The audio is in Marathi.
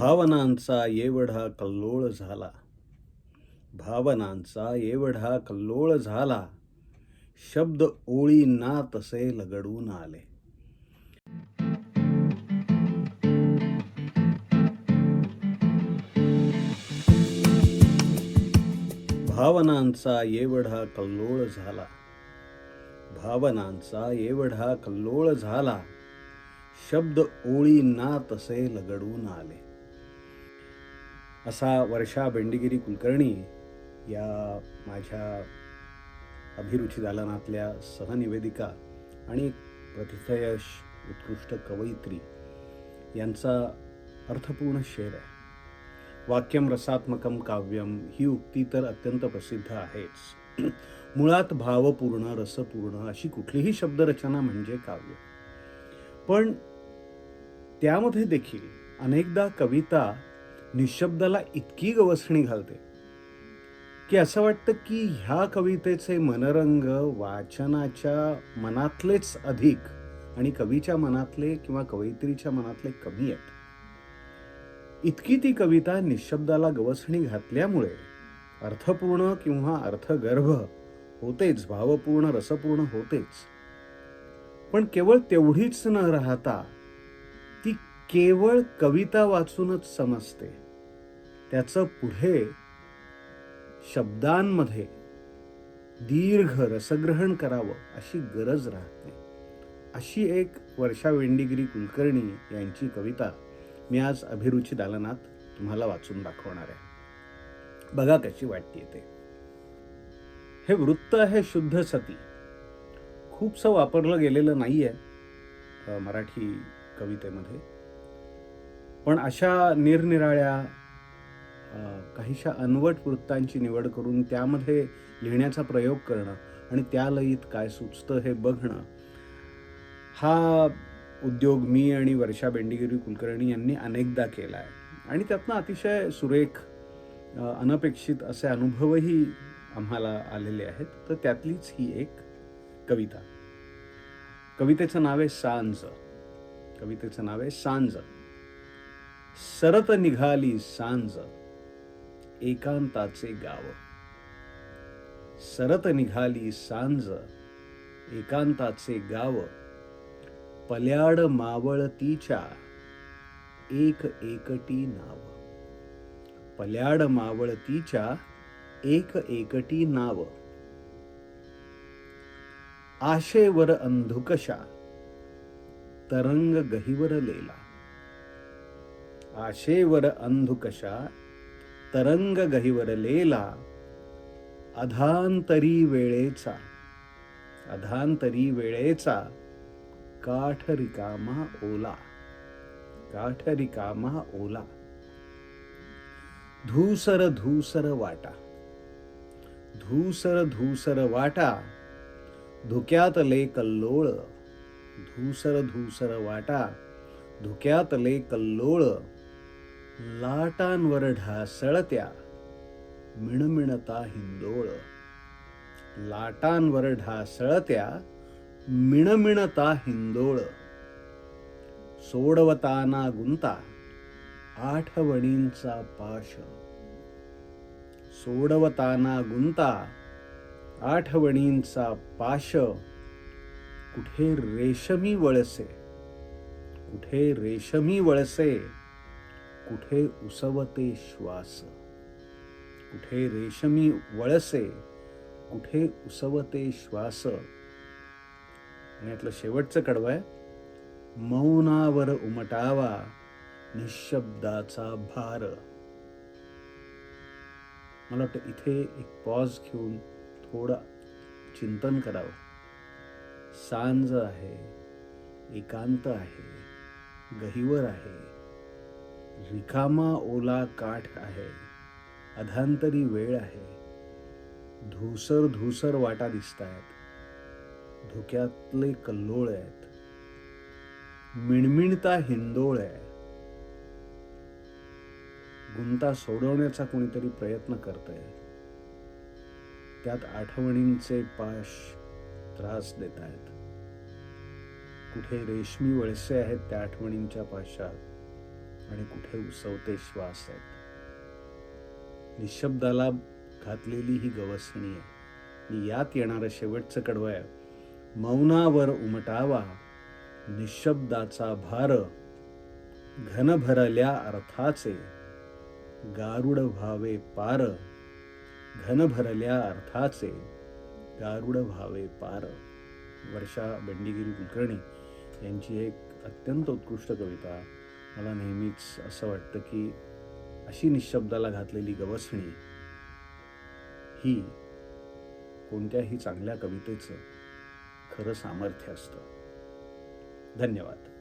भावनांचा एवढा कल्लोळ झाला. भावनांचा एवढा कल्लोळ झाला. शब्द ओळी ना तसे लगडून आले. भावनांचा एवढा कल्लोळ झाला. भावनांचा एवढा कल्लोळ झाला. शब्द ओळी ना तसे लगडून आले. असा वर्षा बेंडगिरी कुलकर्णी या माझ्या अभिरुची दालनातल्या सहनिवेदिका आणि प्रतिथयश उत्कृष्ट कवयित्री यांचा अर्थपूर्ण शेर आहे. वाक्यम रसात्मकम काव्यम ही उक्ती तर अत्यंत प्रसिद्ध आहेच. मुळात भावपूर्ण रसपूर्ण अशी कुठलीही शब्दरचना म्हणजे काव्य. पण त्यामध्ये देखील अनेकदा कविता निशब्दाला इतकी गवसणी घालते की असं वाटतं की ह्या कवितेचे मनरंग वाचनाच्या मनातलेच अधिक आणि कवीच्या मनातले किंवा कवयित्रीच्या मनातले कमी आहेत. इतकी ती कविता निशब्दाला गवसणी घातल्यामुळे अर्थपूर्ण किंवा अर्थगर्भ होतेच भावपूर्ण रसपूर्ण होतेच. पण केवळ तेवढीच न राहता केवळ कविता वाचूनच समजते. त्याचं पुढे शब्दांमध्ये दीर्घ रसग्रहण करावं अशी गरज राहत नाही. अशी एक वर्षा वेंडीगिरी कुलकर्णी यांची कविता मी आज अभिरुची दालनात तुम्हाला वाचून दाखवणार आहे. बघा कशी वाटते ते. हे वृत्त आहे शुद्ध सती. खूपसं वापरलं गेलेलं नाही आहे मराठी कवितेमध्ये. पण अशा निरनिराळ्या काहीशा अनवट वृत्तांची निवड करून त्यामध्ये लिहिण्याचा प्रयोग करणं आणि त्या लयीत काय सुचतं हे बघणं हा उद्योग मी आणि वर्षा बेंडीगिरी कुलकर्णी यांनी अनेकदा केला आहे आणि त्यातनं अतिशय सुरेख अनपेक्षित असे अनुभवही आम्हाला आलेले आहेत. तर त्यातलीच ही एक कविता. कवितेचं नाव आहे सांज. कवितेचं नाव आहे सांज. सरत निघाली सांज. एकांताचे गाव. सरत निघाली सांज. एकांताचे गाव. पल्याड मावळतीच्या एक एकटी नाव. पल्याड मावळतीच्या एक एकटी नाव. आशेवर अंधुकशा. तरंग गहिवरलेला आशेवर अंधुकशा तरंग गहिवरलेला अधांतरी वेळेचा अधांतरी वेळेचा काठ रिकामा ओला काठ रिकामा ओला धूसर धूसर वाटा धूसर धूसर वाटा धुक्यातले कल्लोळ धूसर धूसर वाटा धुक्यातले कल्लोळ लाटांवर ढासळत्या मिणमिणता हिंदोळ. लाटांवर ढासळत्या मिणमिणता हिंदोळ. सोडवताना गुंता आठवणींचा पाश. सोडवताना गुंता आठवणींचा पाश. कुठे रेशमी वळसे कुठे रेशमी वळसे. कुठे उसवते श्वास? कुठे रेशमी वळसे? कुठे उसवते श्वास? आणि यातलं शेवटचं कडवं आहे. मौनावर उमटावा निशब्दाचा भार. मला वाटतं इथे एक पॉज घेऊन थोडं चिंतन करावं. सांज आहे एकांत आहे गहिवर आहे. रिकामा ओला काठ आहे. अधांतरी वेळ आहे. धूसर धूसर वाटा दिसत आहेत धुक्यातले कल्लोळ आहेत. मिणमिणता हिंदोळ आहे. गुंता सोडवण्याचा कोणीतरी प्रयत्न करत आहे त्यात आठवणींचे पाश त्रास देत आहेत कुठे रेशमी वळसे आहेत त्या आठवणींच्या पाशात. आणि कुठे उसवते श्वास आहेत. निशब्दाला घातलेली ही गवसणी आहे. आणि यात येणारं शेवटचं कडवं आहे. मौनावर उमटावा निशब्दाचा भार घनभरल्या अर्थाचे गारुड व्हावे पार घनभरल्या अर्थाचे गारुड व्हावे पार. वर्षा बंडीगिरी कुलकर्णी यांची एक अत्यंत उत्कृष्ट कविता मला नेहमीच असं वाटतं की अशी निशब्दाला घातलेली गवसणी ही कोणत्याही चांगल्या कवितेचं खरं सामर्थ्य असतं. धन्यवाद.